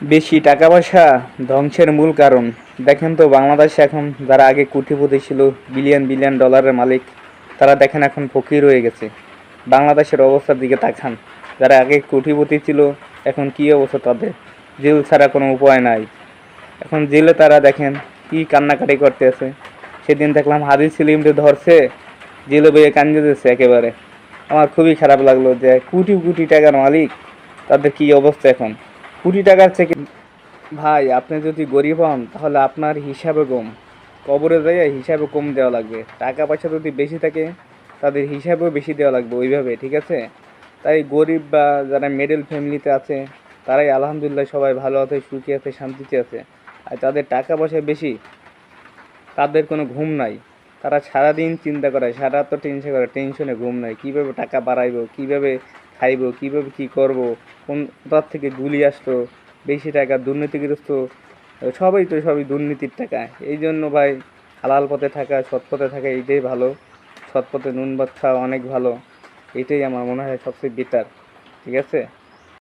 বেশি টাকা পয়সা ধ্বংসের মূল কারণ। দেখেন তো, বাংলাদেশে এখন যারা আগে কোটিপতি ছিল বিলিয়ন বিলিয়ন ডলারের মালিক, তারা দেখেন এখন ফকির হয়ে গেছে। বাংলাদেশের অবস্থার দিকে তাকান। যারা আগে কোটিপতি ছিল, এখন কী অবস্থা তাদের? জেল ছাড়া কোনো উপায় নাই। এখন জেলে তারা দেখেন কি কান্নাকাটি করতে আছে সেদিন দেখলাম হাদি সিলিমরে ধরছে, জেলে বইয়ে কান্দে দিচ্ছে একেবারে। আমার খুবই খারাপ লাগল যে কোটি কোটি টাকার মালিক, তাদের কি অবস্থা এখন? কোটি টাকার থেকে ভাই, আপনি যদি গরিব হন, তাহলে আপনার হিসাবে কম। কবরে যাইয়া হিসাবে কম দেওয়া লাগবে। টাকা পয়সা যদি বেশি থাকে, তাদের হিসাবেও বেশি দেওয়া লাগবে ওইভাবে, ঠিক আছে? তাই গরিব বা যারা মিডল ফ্যামিলিতে আছে, তারাই আলহামদুলিল্লাহ সবাই ভালো আছে, সুখী আছে, শান্তিতে আছে। আর তাদের টাকা পয়সা বেশি, তাদের কোনো ঘুম নাই। তারা সারাদিন চিন্তা করে, সারা তো টেনশন করে টেনশনে ঘুম নাই। কীভাবে টাকা বাড়াইবো, কীভাবে খাইবো, কীভাবে কী করব, কোন তার থেকে গুলি আসতো বেশি টাকা, দুর্নীতিগ্রস্ত, সবাই তো সবই দুর্নীতির টাকা। এই জন্য ভাই, হালাল পথে থাকা, সৎ পথে থাকা, এইটাই ভালো। সৎ পথে নুন ভাত খাওয়া অনেক ভালো। এটাই আমার মনে হয় সবচেয়ে বেটার ঠিক আছে?